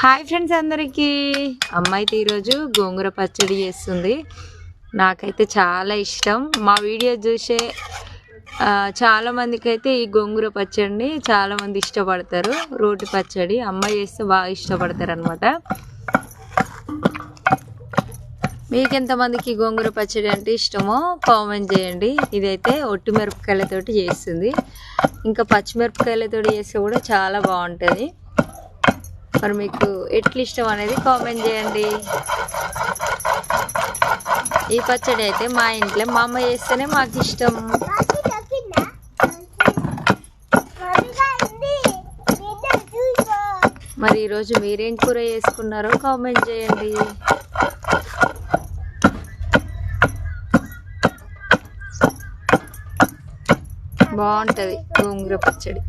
Hi friends అందరికీ. అమ్మాయితే ఈరోజు గోంగూర పచ్చడి చేస్తుంది. నాకైతే చాలా ఇష్టం. మా వీడియో చూసే చాలామందికి చాలా అయితే ఈ గోంగూర పచ్చడిని చాలామంది ఇష్టపడతారు. రోటి పచ్చడి అమ్మాయి చేస్తే బాగా ఇష్టపడతారు అనమాట మీకు ఎంతమందికి గోంగూర పచ్చడి అంటే ఇష్టమో కామెంట్ చేయండి. ఇదైతే ఒట్టి మిరపకాయలతోటి చేస్తుంది. ఇంకా పచ్చిమిరపకాయలతోటి చేస్తే కూడా చాలా బాగుంటుంది. మరి మీకు ఎట్ల ఇష్టం అనేది కామెంట్ చేయండి. ఈ పచ్చడి అయితే మా ఇంట్లో మా అమ్మ చేస్తేనే మాకు ఇష్టం. మరి ఈరోజు మీరేం కూర చేసుకున్నారో కామెంట్ చేయండి. బాగుంటుంది గోంగూర పచ్చడి.